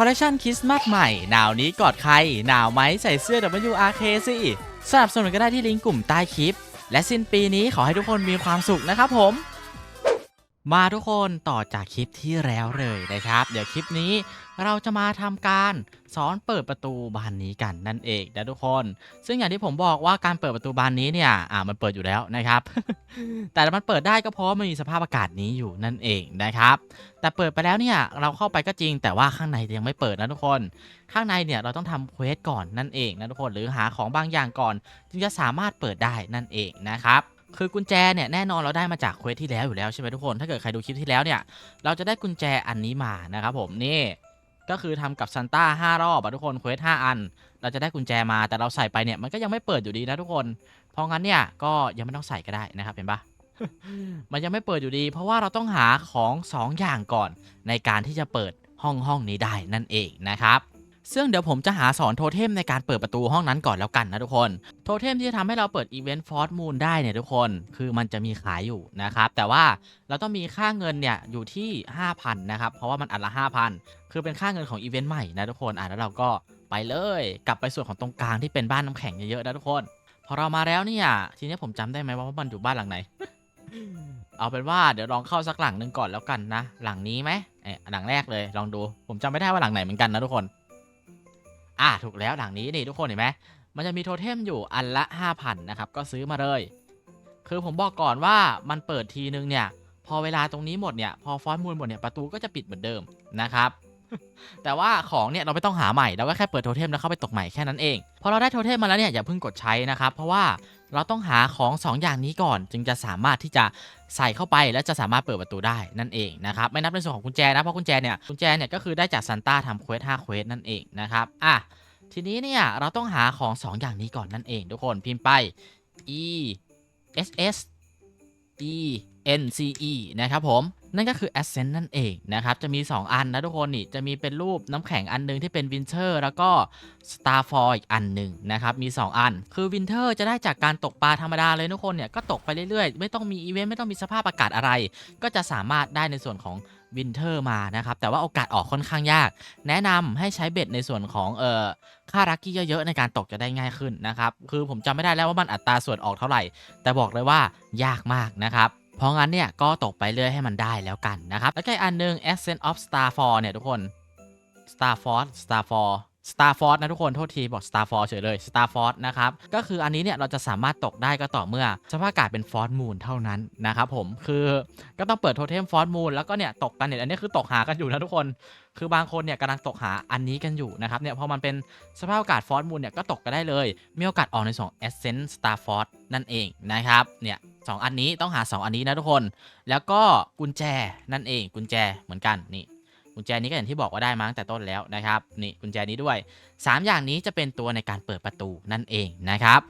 อลเลคชันคริสต์มาสใหม่ หนาวนี้กอดใคร หนาวไหมใส่เสื้อ WRK สิสนับสนุนก็ได้ที่ลิงก์กลุ่มใต้คลิป และสิ้นปีนี้ขอให้ทุกคนมีความสุขนะครับผม มาทุกคนต่อจากคลิปที่แล้วเลยนะครับ เดี๋ยวคลิปนี้ เราจะมาทำการสอนเปิดประตูบานนี้กันนั่นเองนะทุกคน ซึ่งอย่างที่ผมบอกว่าการเปิดประตูบานนี้เนี่ยอ่ามันเปิดอยู่แล้วนะครับ แต่มันเปิดได้ก็เพราะว่ามันมีสภาพอากาศนี้อยู่นั่นเองนะครับ แต่เปิดไปแล้วเนี่ยเราเข้าไปก็จริง แต่ว่าข้างในยังไม่เปิดนะทุกคน ข้างในเนี่ยเราต้องทำเควสก่อนนั่นเองนะทุกคนหรือหาของบางอย่างก่อนจึงจะสามารถเปิดได้นั่นเองนะครับคือกุญแจเนี่ยแน่นอนเราได้มาจากเควสที่แล้วอยู่แล้วใช่ไหมทุกคน ถ้าเกิดใครดูคลิปที่แล้วเนี่ย เราจะได้กุญแจอันนี้มานะครับผมนี่ ก็คือทำกับซันต้าห้ารอบอะทุกคนเควสห้าอัน เราจะได้กุญแจมาแต่เราใส่ไปเนี่ยมันก็ยังไม่เปิดอยู่ดีนะทุกคน เพราะงั้นเนี่ยก็ยังไม่ต้องใส่ก็ได้นะครับเห็นปะมันยังไม่เปิดอยู่ดี เพราะว่าเราต้องหาของสองอย่างก่อนในการที่จะเปิดห้องห้องนี้ได้นั่นเองนะครับ ซึ่งเดี๋ยวผมจะหาสอนโทเทมในการเปิดประตูห้องนั้นก่อนแล้วกันนะทุกคน โทเทมที่จะทำให้เราเปิดอีเวนต์ฟอร์ m มูนได้เนี่ยทุกคน คือมันจะมีขายอยู่นะครับ แต่ว่าเราต้องมีค่าเงินเนี่ยอยู่ที่ 5,000 นะครับ เพราะว่ามันอันละ 5,000 คือเป็นค่าเงินของอีเวนต์ใหม่นะทุกคน อะแล้วเราก็ไปเลย กลับไปส่วนของตรงกลางที่เป็นบ้านน้ำแข็งเยอะๆนะทุกคน พอเรามาแล้วเนี่ย ทีนี้ผมจำได้ไหมว่ามันอยู่บ้านหลังไหน เอาเป็นว่าเดี๋ยวลองเข้าสักหลังหนึ่งก่อนแล้วกันนะ หลังนี้ไหมเอ๊ะหลังแรกเลย ลองดู ผมจำไม่ได้ว่าหลังไหนเหมือนกันนะทุกคน อะถูกแล้วหลังนี้นี่ทุกคนเห็นไหมมันจะมีโทเทมอยู่อันละ 5,000นะครับก็ซื้อมาเลย คือผมบอกก่อนว่ามันเปิดทีนึงเนี่ย พอเวลาตรงนี้หมดเนี่ย พอฟอนต์มูลหมดเนี่ยประตูก็จะปิดเหมือนเดิมนะครับ แต่ว่าของเนี่ยเราไม่ต้องหาใหม่เราก็แค่เปิดโทเทมแล้วเข้าไปตกใหม่แค่นั้นเองพอเราได้โทเทมมาแล้วเนี่ยอย่าเพิ่งกดใช้นะครับเพราะว่าเราต้องหาของสองอย่างนี้ก่อน จึงจะสามารถที่จะใส่เข้าไปแล้วจะสามารถเปิดประตูได้นั่นเองนะครับไม่นับในส่วนของกุญแจนะเพราะกุญแจเนี่ยกุญแจเนี่ยก็คือได้จากซันต้าทำเควส5เควสนั่นเองนะครับอะทีนี้เนี่ยเราต้องหาของ2อย่างนี้ก่อนนั่นเองทุกคนพิมพ์ไป e s s e n c e นะครับผม นั่นก็คือ Ascent นั่นเองนะครับ จะมี 2 อันนะทุกคนนี่ จะมีเป็นรูปน้ำแข็งอันหนึงที่เป็น Winter แล้วก็ Starfall อีกอันหนึ่งนะครับ มี 2 อัน คือ Winter จะได้จากการตกปลาธรรมดาเลยทุกคนเนี่ย ก็ตกไปเรื่อยๆ ไม่ต้องมีอีเวนต์ไม่ต้องมีสภาพอากาศอะไร ก็จะสามารถได้ในส่วนของวินเทอร์มานะครับ แต่ว่าโอกาสออกค่อนข้างยาก แนะนำให้ใช้เบ็ดในส่วนของเอ่อค่ารักกี้เยอะๆ ในการตกจะได้ง่ายขึ้นนะครับ คือผมจำไม่ได้แล้วว่ามันอัตราส่วนออกเท่าไหร่ แต่บอกเลยว่ายากมากนะครับ เพราะงั้นเนี่ยก็ตกไปเรื่อยให้มันได้แล้วกันนะครับ แล้วก็อันหนึง Ascent of Starfall เนี่ยทุกคน Starfall Starfall Starfall นะทุกคนโทษทีบอก Starfall เฉยเลย Starfall นะครับ ก็คืออันนี้เนี่ยเราจะสามารถตกได้ก็ต่อเมื่อสภาพอากาศเป็นฟอสมูนเท่านั้นนะครับผมคือก็ต้องเปิดโทเทมฟอสมูนแล้วก็เนี่ยตกกันเนี่ยอันนี้คือตกหากันอยู่นะทุกคน คือบางคนเนี่ยกำลังตกหาอันนี้กันอยู่นะครับเนี่ยพอมันเป็นสภาพอากาศฟอสมูนเนี่ยก็ตกกันได้เลย มีโอกาสออกใน2 Ascent Star Force นั่นเองนะครับเนี่ยสองอันนี้ต้องหา 2 อันนี้นะทุกคน แล้วก็กุญแจนั่นเองกุญแจเหมือนกันนี่ กุญแจนี้ก็อย่างที่บอกว่าได้มาตั้งแต่ต้นแล้วนะครับนี่กุญแจนี้ด้วย 3 อย่างนี้จะเป็นตัวในการเปิดประตูนั่นเองนะครับ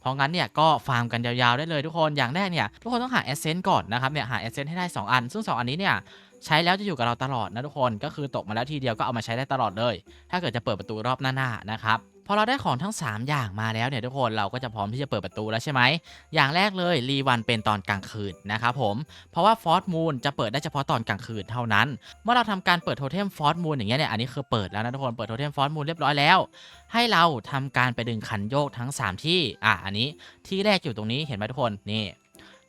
เพราะงั้นเนี่ยก็ฟาร์มกันยาวๆได้เลยทุกคน อย่างแรกเนี่ยทุกคนต้องหาแอสเซนต์ก่อนนะครับเนี่ยหาแอสเซนต์ให้ได้ 2 อัน ซึ่ง 2 อันนี้เนี่ยใช้แล้วจะอยู่กับเราตลอดนะทุกคน ก็คือตกมาแล้วทีเดียวก็เอามาใช้ได้ตลอดเลย ถ้าเกิดจะเปิดประตูรอบหน้าๆนะครับ พอเราได้ของทั้ง 3 อย่างมาแล้วเนี่ยทุกคนเราก็จะพร้อมที่จะเปิดประตูแล้วใช่ไหม อย่างแรกเลยรีวันเป็นตอนกลางคืนนะครับผม เพราะว่าฟอสมูนจะเปิดได้เฉพาะตอนกลางคืนเท่านั้น เมื่อเราทำการเปิดโทเทมฟอสมูนอย่างเงี้ยเนี่ยอันนี้คือเปิดแล้วนะทุกคนเปิดโทเทมฟอสมูนเรียบร้อยแล้ว ให้เราทำการไปดึงคันโยกทั้ง 3 ที่อะอันนี้ที่แรกอยู่ตรงนี้เห็นไหมทุกคนนี่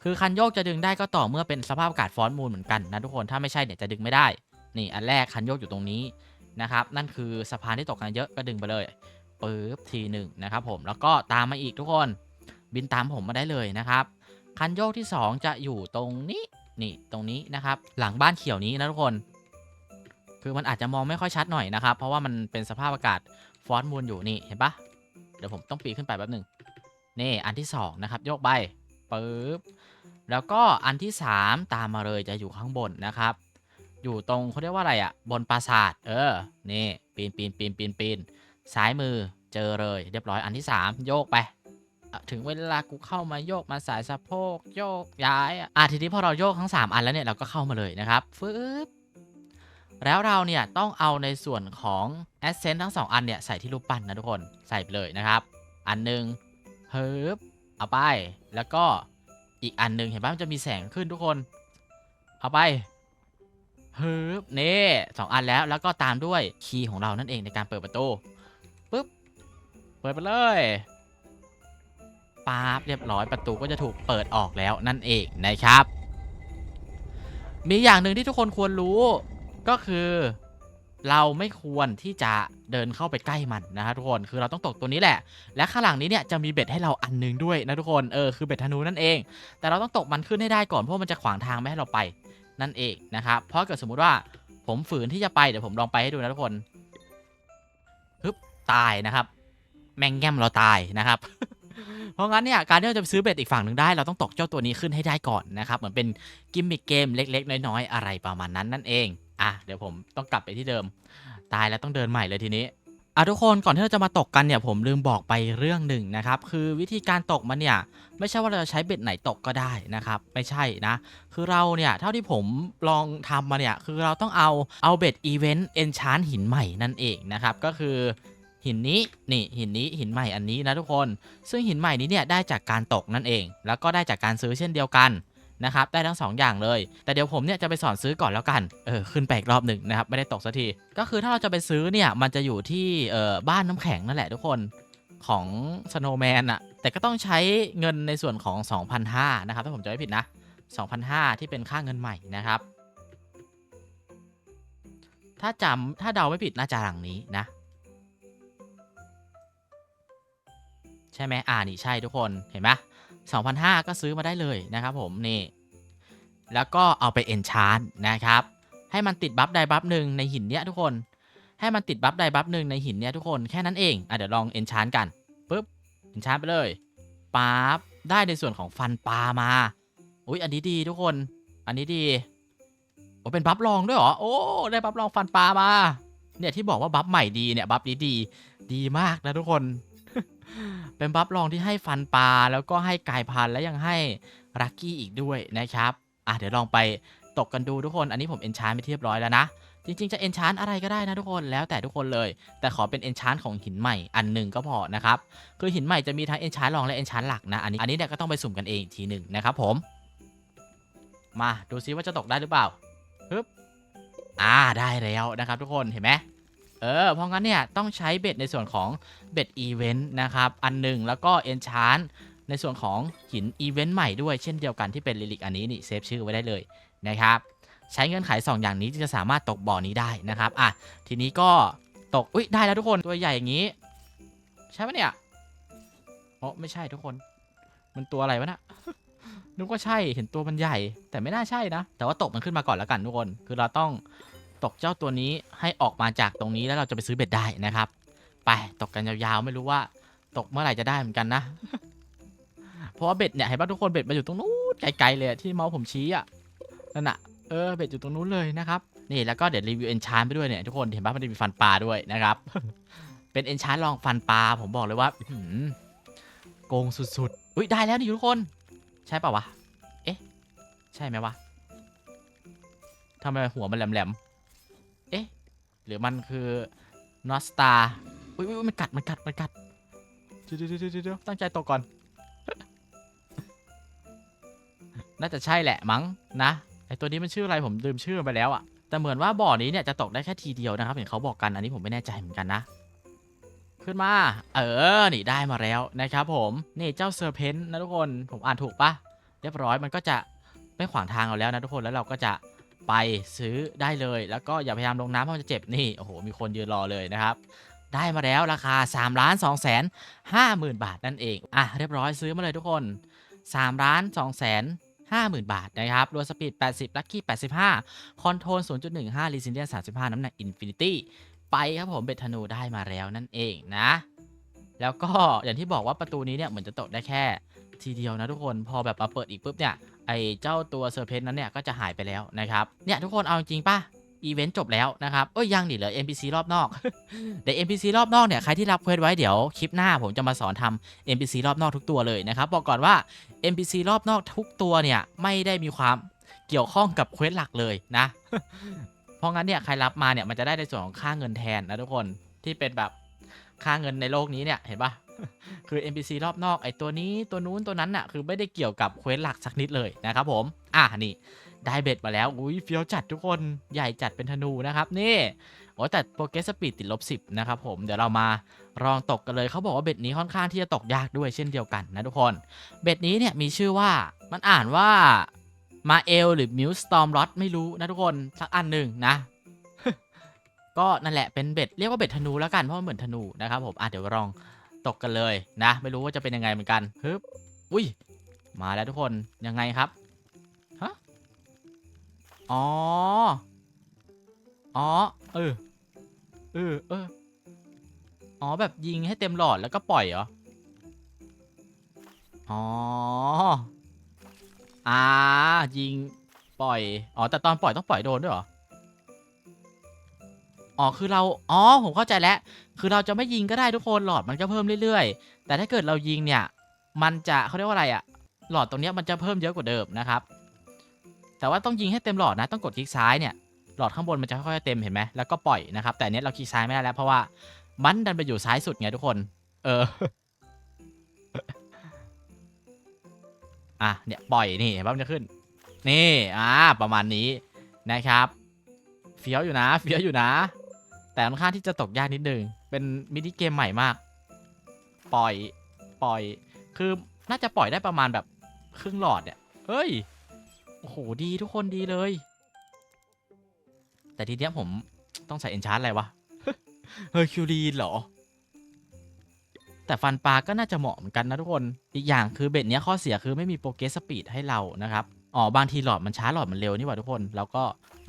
คือคันโยกจะดึงได้ก็ต่อเมื่อเป็นสภาพอากาศฟอสมูนเหมือนกันนะทุกคนถ้าไม่ใช่เนี่ยจะดึงไม่ได้ นี่อันแรกคันโยกอยู่ตรงนี้นะครับนั่นคือสะพานที่ตกกันเยอะก็ดึงไปเลย ปึ๊บทีหนึ่งนะครับผมแล้วก็ตามมาอีกทุกคนบินตามผมมาได้เลยนะครับ คันโยกที่ 2 จะอยู่ตรงนี้นี่ตรงนี้นะครับ หลังบ้านเขียวนี้นะทุกคน คือมันอาจจะมองไม่ค่อยชัดหน่อยนะครับ เพราะว่ามันเป็นสภาพอากาศฟอสมูลอยู่นี่เห็นปะเดี๋ยวผมต้องปีนขึ้นไปแป๊บหนึ่งนี่อันที่ 2 นะครับ โยกไปปึ๊บแล้วก็อันที่ 3 ตามมาเลยจะอยู่ข้างบนนะครับ อยู่ตรงเขาเรียกว่าอะไรอะ่ะ บนปราสาท เออ นี่ ปีนปีนปีนปีนปีน ซ้ายมือเจอเลยเรียบร้อยอันที่ 3 โยกไปถึงเวลากูเข้ามาโยกมาสายสะโพกโยกย้ายอะอะทีนี้พอเราโยกทั้ง 3 อันแล้วเนี่ยเราก็เข้ามาเลยนะครับฟึบแล้วเราเนี่ยต้องเอาในส่วนของ a s c e n t ทั้ง 2 อันเนี่ยใส่ที่รูปปั้นนะทุกคนใส่ไปเลยนะครับ อันหนึ่งเฮิบเอาไปแล้วก็อีกอันหนึ่งเห็นป่ะมันจะมีแสงขึ้นทุกคน เอาไปฮึบนี่สองอันแล้วแล้วก็ตามด้วยคีย์ของเรานั่นเองในการเปิดประตู ปุ๊บ เปิดไปเลยป๊าบเรียบร้อยประตูก็จะถูกเปิดออกแล้วนั่นเองนะครับ มีอย่างหนึ่งที่ทุกคนควรรู้ก็คือ เราไม่ควรที่จะเดินเข้าไปใกล้มันนะครับทุกคนคือเราต้องตกตัวนี้แหละ และข้างหลังนี้เนี่ยจะมีเบ็ดให้เราอันหนึงด้วยนะทุกคนเออคือเบ็ดธนูนั่นเอง แต่เราต้องตกมันขึ้นให้ได้ก่อนเพราะมันจะขวางทางไม่ให้เราไปนั่นเองนะครับเพราะเกิดสมมุติว่าผมฝืนที่จะไปเดี๋ยวผมลองไปให้ดูนะทุกคน ตายนะครับ แมงแง่มเราตายนะครับเพราะงั้นเนี่ยการที่เราจะไปซื้อเบ็ดอีกฝั่งหนึ่งได้เราต้องตกเจ้าตัวนี้ขึ้นให้ได้ก่อนนะครับเหมือนเป็นกิมมิคเกมเล็ก ๆ น้อยๆอะไรประมาณนั้นนั่นเองอะเดี๋ยวผมต้องกลับไปที่เดิม ตายแล้วต้องเดินใหม่เลยทีนี้อะทุกคนก่อนที่เราจะมาตกกันเนี่ยผมลืมบอกไปเรื่องหนึ่งนะครับคือวิธีการตกมันเนี่ยไม่ใช่ว่าเราจะใช้เบ็ดไหนตกก็ได้นะครับไม่ใช่นะ คือเราเนี่ยเท่าที่ผมลองทำมาเนี่ยคือเราต้องเอาเอาเบ็ดอีเวนต์เอนชานหินใหม่นั่นเองนะครับก็คือ หินนี้นี่หินนี้หินใหม่อันนี้นะทุกคน ซึ่งหินใหม่นี้เนี่ยได้จากการตกนั่นเอง แล้วก็ได้จากการซื้อเช่นเดียวกันนะครับได้ทั้งสองอย่างเลย แต่เดี๋ยวผมเนี่ยจะไปสอนซื้อก่อนแล้วกันเออขึ้นไปอีกรอบหนึ่งนะครับไม่ได้ตกสักที ก็คือถ้าเราจะไปซื้อเนี่ยมันจะอยู่ที่เออบ้านน้ำแข็งนั่นแหละทุกคนของ Snowman อะแต่ก็ต้องใช้เงินในส่วนของ 2,500นะครับถ้าผมจะไม่ผิดนะ2,500ที่เป็นค่าเงินใหม่นะครับ ถ้าจำถ้าเดาไม่ผิดน่าจะหลังนี้นะ ใช่ไหมอ่านี่ใช่ทุกคนเห็นไหม2,500ก็ซื้อมาได้เลยนะครับผมนี่ แล้วก็เอาไปเอนชานนะครับ ให้มันติดบัฟใดบัฟหนึ่งในหินเนี้ยทุกคน ให้มันติดบัฟใดบัฟหนึ่งในหินเนี้ยทุกคนแค่นั้นเองอะเดี๋ยวลองเอนชานกันปุ๊บเอนชานไปเลยปั๊บได้ในส่วนของฟันปลามาอุ้ยอันนี้ดีทุกคน อันนี้ดีโอ้เป็นบัฟลองด้วยเหรอโอ้ได้บัฟลองฟันปลามาเนี่ยที่บอกว่าบัฟใหม่ดีเนี่ยบัฟนี้ดีดีมากนะทุกคน เป็นบัฟลองที่ให้ฟันปลาแล้วก็ให้กายพันและยังให้รักกี้อีกด้วยนะครับอะเดี๋ยวลองไปตกกันดูทุกคน อันนี้ผมเอนชานไปเรียบร้อยแล้วนะ จริง ๆ จะเอนชานอะไรก็ได้นะทุกคนแล้วแต่ทุกคนเลย แต่ขอเป็นเอนชานของหินใหม่อันหนึ่งก็พอนะครับ คือหินใหม่จะมีทั้งเอนชานรองและเอนชานหลักนะอันนี้อันนี้เนี่ยก็ต้องไปสุ่มกันเองอีกทีหนึ่งนะครับผม มาดูซิว่าจะตกได้หรือเปล่าฮึบอ่าได้แล้วนะครับทุกคนเห็นไหม เออเพราะงั้นเนี่ยต้องใช้เบ็ดในส่วนของเบ็ดอีเวนต์นะครับอันหนึ่งแล้วก็เอนชานในส่วนของหินอีเวนต์ใหม่ด้วยเช่นเดียวกันที่เป็นลิลิกอันนี้นี่เซฟชื่อไว้ได้เลยนะครับใช้เงื่อนไข2ออย่างนี้จึงจะสามารถตกบ่อนี้ได้นะครับอะทีนี้ก็ตกอุ้ยได้แล้วทุกคนตัวใหญ่อย่างนี้ ใช่ปะเนี่ยโอ้ไม่ใช่ทุกคน มันตัวอะไรวะน่ะนึกว่าใช่เห็นตัวมันใหญ่ แต่ไม่น่าใช่นะ แต่ว่าตกมันขึ้นมาก่อนแล้วกันทุกคน คือเราต้อง ตกเจ้าตัวนี้ให้ออกมาจากตรงนี้แล้วเราจะไปซื้อเบ็ดได้นะครับ ไปตกกันยาวๆไม่รู้ว่า ตกเมื่อไหร่จะได้เหมือนกันนะ เพราะว่าเบ็ดเนี่ยเห็นป่ะทุกคนเบ็ดมาอยู่ตรงนู้นไกลๆเลยที่เมาส์ผมชี้อะนั่นน่ะเออเบ็ดอยู่ตรงนู้นเลยนะครับนี่แล้วก็เดี๋ยวรีวิวเอนชานไปด้วยเนี่ยทุกคนเห็นป่ะมันจะมีฟันปลาด้วยนะครับ เป็นเอนชานลองฟันปลาผมบอกเลยว่าโกงสุดๆอุ้ยได้แล้วนี่ทุกคน ใช่ป่าวะเอ๊ะ ใช่ไหมวะทำไมหัวมันแหลมๆ หรือมันคือนอสตาอุ้ยอุ้ยมันกัดมันกัดมันกัดเดี๋ยวเดี๋ยวเดี๋ยวเดี๋ยวตั้งใจตกก่อน น่าจะใช่แหละมั้งนะไอตัวนี้มันชื่ออะไรผมลืมชื่อมันไปแล้วอะแต่เหมือนว่าบ่อนี้เนี่ยจะตกได้แค่ทีเดียวนะครับเห็นเขาบอกกันอันนี้ผมไม่แน่ใจเหมือนกันนะขึ้นมา เออ นี่ได้มาแล้วนะครับผม นี่เจ้าเซอร์เพนต์นะทุกคน ผมอ่านถูกปะเรียบร้อยมันก็จะไม่ขวางทางเราแล้วนะทุกคน แล้วเราก็จะ ไปซื้อได้เลย แล้วก็อย่าพยายามลงน้ำเพราะมันจะเจ็บนี่โอ้โหมีคนยืนรอเลยนะครับได้มาแล้วราคา3ล้าน2แสน5หมื่นบาทนั่นเองอะเรียบร้อยซื้อมาเลยทุกคน3ล้าน2แสน50,000 บาทนะครับรวมสปีด 80 ลัคกี้ 85 คอนโทรล 0.15 รีซินเลียน35 น้ำหนักอินฟินิตี้ไปครับผมเบทธนูได้มาแล้วนั่นเองนะ แล้วก็อย่างที่บอกว่าประตูนี้เนี่ยเหมือนจะตกได้แค่ ทีเดียวนะทุกคนพอแบบมาเปิดอีกปุ๊บเนี่ยไอเจ้าตัวเซอร์เพนนั้นเนี่ยก็จะหายไปแล้วนะครับเนี่ยทุกคนเอาจริงป่ะอีเวนต์จบแล้วนะครับเอ้ยยังดิเหลือ NPC รอบนอกเดี๋ยว NPC รอบนอกเนี่ยใครที่รับเควสไว้เดี๋ยวคลิปหน้าผมจะมาสอนทำ NPC รอบนอกทุกตัวเลยนะครับบอกก่อนว่า NPC รอบนอกทุกตัวเนี่ยไม่ได้มีความเกี่ยวข้องกับเควสหลักเลยนะ เพราะงั้นเนี่ยใครรับมาเนี่ยมันจะได้ในส่วนของค่าเงินแทนนะทุกคนที่เป็นแบบค่าเงินในโลกนี้เนี่ยเห็นปะ คือ NPC รอบนอกไอตัวนี้ตัวนู้นตัวนั้นน่ะคือไม่ได้เกี่ยวกับเควสหลักสักนิดเลยนะครับผม อะนี่ได้เบ็ดมาแล้ว อุ้ยเฟี้ยวจัดทุกคนใหญ่จัดเป็นธนูนะครับนี่โอ้แต่โปรเกสสปีดติดลบสิบนะครับผม เดี๋ยวเรามาลองตกกันเลยเขาบอกว่าเบ็ดนี้ค่อนข้างที่จะตกยากด้วยเช่นเดียวกันนะทุกคน เบ็ดนี้เนี่ยมีชื่อว่ามันอ่านว่ามาเอลหรือมิวสตอมรอดไม่รู้นะทุกคนสักอันหนึ่งนะ ก็นั่นแหละเป็นเบ็ดเรียกว่าเบ็ดธนูแล้วกันเพราะมันเหมือนธนูนะครับผมอะเดี๋ยวลอง ตกกันเลยนะ ไม่รู้ว่าจะเป็นยังไงเหมือนกันฮึบอุ้ย มาแล้วทุกคนยังไงครับฮะอ๋ออ๋อเออเออเอออ๋อแบบยิงให้เต็มหลอดแล้วก็ปล่อยเหรออ๋ออ่ายิงปล่อย อ๋อ แต่ตอนปล่อยต้องปล่อยโดนด้วยเหรอ อ๋อคือเราอ๋อผมเข้าใจแล้ว คือเราจะไม่ยิงก็ได้ทุกคนหลอดมันก็เพิ่มเรื่อยๆ แต่ถ้าเกิดเรายิงเนี่ย มันจะเขาเรียกว่าอะไรอะหลอดตรงเนี้ยมันจะเพิ่มเยอะกว่าเดิมนะครับ แต่ว่าต้องยิงให้เต็มหลอดนะ ต้องกดคลิกซ้ายเนี่ยหลอดข้างบนมันจะค่อยๆเต็มเห็นไหมแล้วก็ปล่อยนะครับ แต่เนี้ยเราคลิกซ้ายไม่ได้แล้ว เพราะว่ามันดันไปอยู่ซ้ายสุดไงทุกคน เอออะเนี่ยปล่อยนี่เห็นป่ะมันจะขึ้น นี่อ่าประมาณนี้นะครับ เฟี้ยวอยู่นะ เฟี้ยวอยู่นะ แต่ค่อนข้างที่จะตกยากนิดนึง เป็นมินิเกมใหม่มาก ปล่อย ปล่อย คือน่าจะปล่อยได้ประมาณแบบครึ่งหลอดเนี่ยเฮ้ย โอ้โห ดีทุกคนดีเลย แต่ทีเนี้ยผมต้องใส่เอนชาร์อะไรวะ เฮอร์คิวลีนเหรอ แต่ฟันปลาก็น่าจะเหมาะเหมือนกันนะทุกคน อีกอย่างคือเบ็ดเนี้ยข้อเสียคือไม่มีโปรเกสสปีดให้เรานะครับ อ๋อ บางทีหลอดมันช้าหลอดมันเร็วนี่หว่าทุกคน แล้วก็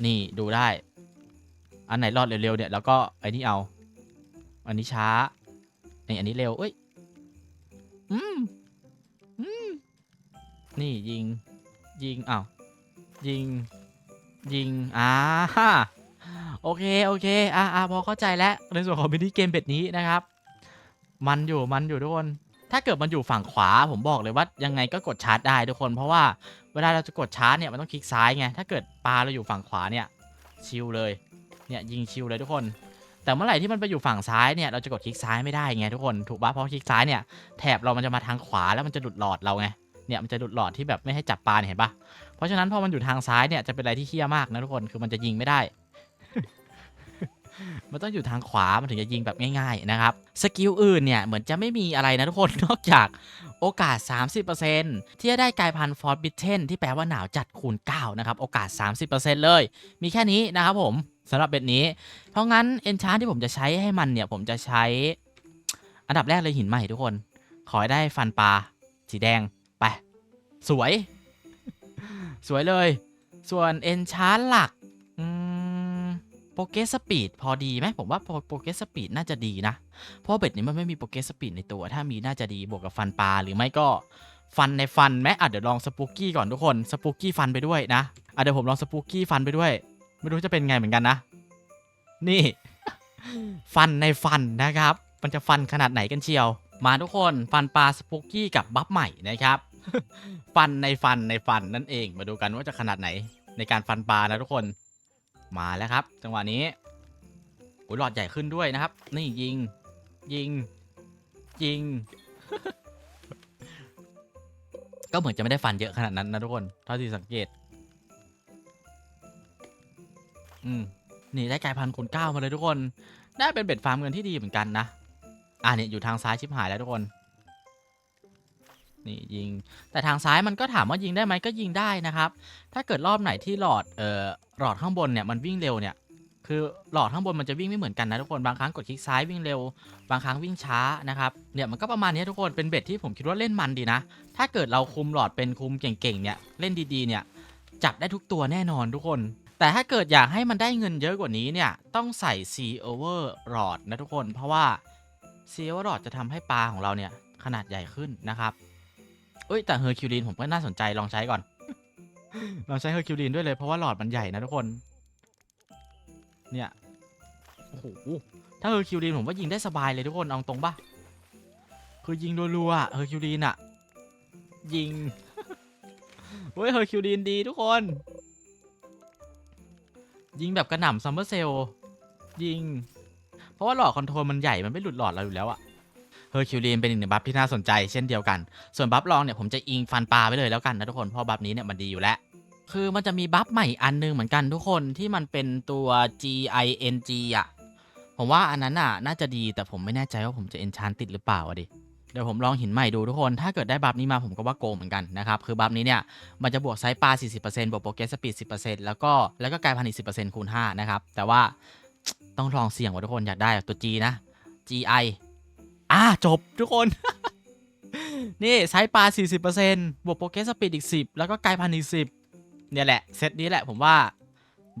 นี่ดูได้ อันไหนรอดเร็วๆเนี่ยแล้วก็ไอ้นี่เอา อันนี้ช้านี่อันนี้เร็วเอ้ยอืมอืมนี่ยิง ยิงอ้าวยิง ยิงอ่าโอเคโอเคอ่าอ่าพอเข้าใจแล้วในส่วนของมินิเกมเบ็ดนี้นะครับ มันอยู่มันอยู่ทุกคนถ้าเกิดมันอยู่ฝั่งขวาผมบอกเลยว่ายังไงก็กดชาร์จได้ทุกคน เพราะว่าเวลาเราจะกดชาร์จเนี่ยมันต้องคลิกซ้ายไงถ้าเกิดปลาเราอยู่ฝั่งขวาเนี่ยชิลเลย เนี่ยยิงชิลเลยทุกคน แต่เมื่อไหร่ที่มันไปอยู่ฝั่งซ้ายเนี่ยเราจะกดคลิกซ้ายไม่ได้ไงทุกคนถูกปะเพราะคลิกซ้ายเนี่ยแถบเรามันจะมาทางขวาแล้วมันจะดุดหลอดเราไงเนี่ยมันจะดุดหลอดที่แบบไม่ให้จับปลาเนี่ยเห็นปะเพราะฉะนั้นพอมันอยู่ทางซ้ายเนี่ยจะเป็นอะไรที่เฮี้ยมากนะทุกคนคือมันจะยิงไม่ได้มันต้องอยู่ทางขวา มันถึงจะยิงแบบง่ายๆนะครับ สกิลอื่นเนี่ย เหมือนจะไม่มีอะไรนะทุกคน นอกจากโอกาส 30%ที่จะได้กลายพันธุ์ฟอร์บิทเทนที่แปลว่าหนาวจัดคูณ 9 นะครับ โอกาส 30%เลย มีแค่นี้นะครับผม สำหรับเบ็ดนี้ เพราะงั้นเอนชานที่ผมจะใช้ให้มันเนี่ย ผมจะใช้อันดับแรกเลยหินใหม่ทุกคน ขอให้ได้ฟันปลาสีแดงไป สวย สวยเลย ส่วนเอนชานหลักโปเกสสปีดพอดีไหมผมว่าโปเกสสปีดน่าจะดีนะ เพราะเบ็ดนี้มันไม่มีโปเกสสปีดในตัว ถ้ามีน่าจะดีบวกกับฟันปลาหรือไม่ก็ฟันในฟันไหมอะเดี๋ยวลองสปูกี้ก่อนทุกคนสปูกี้ฟันไปด้วยนะอะเดี๋ยวผมลองสปูกี้ฟันไปด้วย ไม่รู้จะเป็นไงเหมือนกันนะ นี่ ฟันในฟันนะครับ มันจะฟันขนาดไหนกันเชียว มาทุกคนฟันปลาสปูกี้กับบัฟใหม่นะครับ ฟันในฟันในฟันนั่นเอง มาดูกันว่าจะขนาดไหนในการฟันปลานะทุกคน มาแล้วครับ จังหวะนี้โอ้ยหลอดใหญ่ขึ้นด้วยนะครับ นี่ยิง ยิง ยิง ก็เหมือนจะไม่ได้ฟันเยอะขนาดนั้นนะทุกคนเท่าที่สังเกต อืมนี่ได้กลายพันธุ์คูณเก้ามาเลยทุกคนได้เป็นเบ็ดฟาร์มเงินที่ดีเหมือนกันนะ อ่าเนี่ยอยู่ทางซ้ายชิบหายแล้วทุกคน นี่ยิง แต่ทางซ้ายมันก็ถามว่ายิงได้ไหมก็ยิงได้นะครับ ถ้าเกิดรอบไหนที่หลอด เอ่อ หลอดข้างบนเนี่ยมันวิ่งเร็วเนี่ย คือหลอดข้างบนมันจะวิ่งไม่เหมือนกันนะทุกคน บางครั้งกดคลิกซ้ายวิ่งเร็ว บางครั้งวิ่งช้านะครับ เนี่ยมันก็ประมาณนี้ทุกคน เป็นเบ็ดที่ผมคิดว่าเล่นมันดีนะ ถ้าเกิดเราคุมหลอดเป็นคุมเก่งๆเนี่ย เล่นดีๆเนี่ย จับได้ทุกตัวแน่นอนทุกคน แต่ถ้าเกิดอยากให้มันได้เงินเยอะกว่านี้เนี่ย ต้องใส่ C over rod นะทุกคน เพราะว่า C over rod จะทำให้ปลาของเราเนี่ย ขนาดใหญ่ขึ้นนะครับเอ้ยแต่เฮอร์คิวลินผมก็น่าสนใจลองใช้ก่อน ลองใช้เฮอร์คิวลินด้วยเลยเพราะว่าหลอดมันใหญ่นะทุกคน เนี่ยโอ้โหถ้าเฮอร์คิวลินผมว่ายิงได้สบายเลยทุกคนเอาตรงปะคือยิงรัวๆเฮอร์คิวลินอะยิงเฮ้ยเฮอร์คิวลินดีทุกคน ยิงแบบกระหน่ำซัมเมอร์เซลยิง เพราะว่าหลอดคอนโทรลมันใหญ่มันไม่หลุดหลอดเราอยู่แล้วอะเฮอร์คิวลินเป็นอีกหนึ่งบัฟที่น่าสนใจเช่นเดียวกัน ส่วนบัฟรองเนี่ยผมจะอิงฟันปลาไปเลยแล้วกันนะทุกคนเพราะบัฟนี้เนี่ยมันดีอยู่แล้ว คือมันจะมีบัฟใหม่อันหนึงเหมือนกันทุกคนที่มันเป็นตัว G I N G อะผมว่าอันนั้นอะน่าจะดีแต่ผมไม่แน่ใจว่าผมจะเอนชานติดหรือเปล่าอะดิ เดี๋ยวผมลองหินใหม่ดูทุกคน ถ้าเกิดได้บัฟนี้มาผมก็ว่าโกงเหมือนกันนะครับ คือบัฟนี้เนี่ยมันจะบวกไซส์ปลา 40%บวกโปรเกสสปีด 10%แล้วก็แล้วก็กลายพันธุ์อีก10%คูณ5นะครับ แต่ว่าต้องลองเสี่ยงว่ะทุกคนอยากได้ตัว G นะ GI อ่าจบทุกคน นี่ไซส์ปลา 40%บวกโปรเกสสปีดอีก 10 แล้วก็กลายพันธุ์อีก 10 เนี่ยแหละเซตนี้แหละผมว่า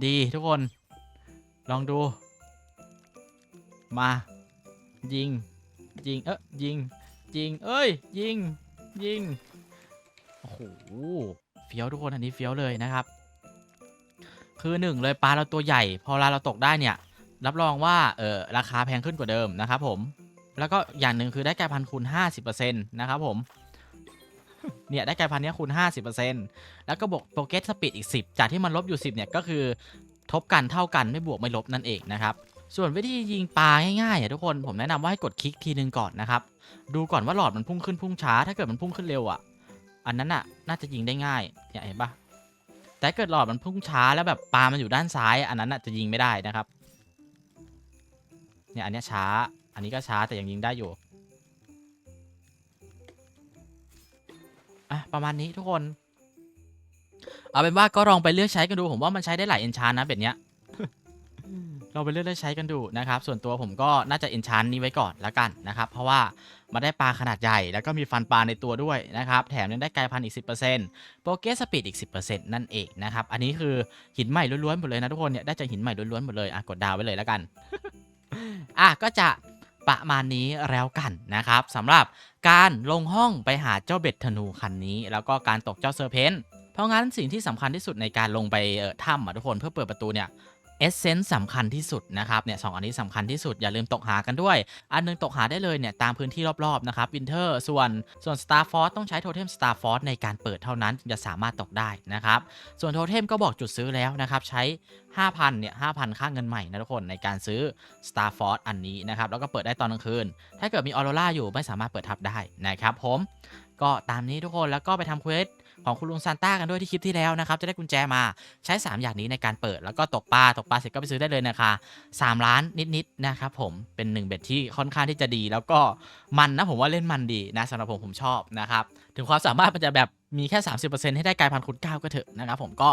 ดีทุกคน ลองดู มา ยิงยิงเอ๊ะยิง ยิง เอ้ย ยิง ยิง โอ้โห เฟี้ยวทุกคนอันนี้เฟี้ยวเลยนะครับ คือหนึ่งเลยปลาเราตัวใหญ่ พอเวลาเราตกได้เนี่ย รับรองว่า เออราคาแพงขึ้นกว่าเดิมนะครับผม แล้วก็อย่างหนึ่งคือได้กลายพันคูณ50%นะครับผม เนี่ยได้กลายพันเนี้ยคูณ50%แล้วก็บวกโปรเกสสปีดอีก 10 จากที่มันลบอยู่ 10เนี่ยก็คือทบกันเท่ากันไม่บวกไม่ลบนั่นเองนะครับ ส่วนวิธียิงปลาง่ายๆอะทุกคนผมแนะนำว่าให้กดคลิกทีนึงก่อนนะครับ ดูก่อนว่าหลอดมันพุ่งขึ้นพุ่งช้า ถ้าเกิดมันพุ่งขึ้นเร็วอะ อันนั้นอะน่าจะยิงได้ง่ายเนี่ยเห็นปะแต่เกิดหลอดมันพุ่งช้าแล้วแบบปลามันอยู่ด้านซ้าย อันนั้นอะจะยิงไม่ได้นะครับ เนี่ยอันนี้ช้า อันนี้ก็ช้าแต่ยังยิงได้อยู่อะประมาณนี้ทุกคน เอาเป็นว่าก็ลองไปเลือกใช้กันดูผมว่ามันใช้ได้หลายเอนชานนะแบบเนี้ย เราไปเลือกเลือกใช้กันดูนะครับ ส่วนตัวผมก็น่าจะเอนชานนี้ไว้ก่อนแล้วกันนะครับ เพราะว่ามาได้ปลาขนาดใหญ่ แล้วก็มีฟันปลาในตัวด้วยนะครับ แถมยังได้กายพันธุ์อีก 10%โปรเกสสปีดอีก 10%นั่นเองนะครับ อันนี้คือหินใหม่ล้วนๆหมดเลยนะทุกคนเนี่ยได้จากหินใหม่ล้วนๆหมดเลยอะกดดาวไว้เลยแล้วกันอะก็จะประมาณนี้แล้วกันนะครับสำหรับการลงห้องไปหาเจ้าเบ็ดธนูคันนี้ แล้วก็การตกเจ้าเซอร์เพนต์เพราะงั้นสิ่งที่สำคัญที่สุดในการลงไปถ้ำอะทุกคนเพื่อเปิดประตูเนี่ย เอเซนส์สำคัญที่สุดนะครับเนี่ยสองอันนี้สำคัญที่สุด อย่าลืมตกหากันด้วย อันหนึงตกหาได้เลยเนี่ยตามพื้นที่รอบๆนะครับวินเทอร์ส่วนส่วน Star Force ต้องใช้โทเทม Star Force ในการเปิดเท่านั้นถึงจะสามารถตกได้นะครับส่วนโทเทมก็บอกจุดซื้อแล้วนะครับใช้ 5,000เนี่ย5,000 ค่าเงินใหม่นะทุกคนในการซื้อ Star Force อันนี้นะครับแล้วก็เปิดได้ตอนกลางคืน ถ้าเกิดมีออโรราอยู่ไม่สามารถเปิดทับได้นะครับผมก็ตามนี้ทุกคนแล้วก็ไปทำเควส ของคุณลุงซานต้ากันด้วยที่คลิปที่แล้วนะครับจะได้กุญแจมาใช้ 3 อย่างนี้ในการเปิดแล้วก็ตกปลาตกปลาเสร็จก็ไปซื้อได้เลยนะคะ3ล้านนิดๆนะครับผมเป็นหนึ่งเบ็ดที่ค่อนข้างที่จะดี แล้วก็มันนะผมว่าเล่นมันดีนะสำหรับผมผมชอบนะครับถึงความสามารถมันจะแบบมีแค่ 30%ให้ได้กลายพันธุ์คุณ9ก็เถอะนะครับผมก็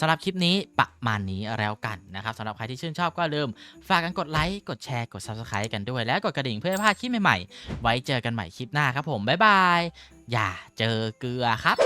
สำหรับคลิปนี้ประมาณนี้แล้วกันนะครับสำหรับใครที่ชื่นชอบก็ลืมฝากกันกดไลค์กดแชร์กด Subscribe กันด้วย และกดกระดิ่งเพื่อไม่พลาดคลิปใหม่ๆ ไว้เจอกันใหม่คลิปหน้าครับผมบ๊ายบายอย่าเจอเกลือครับ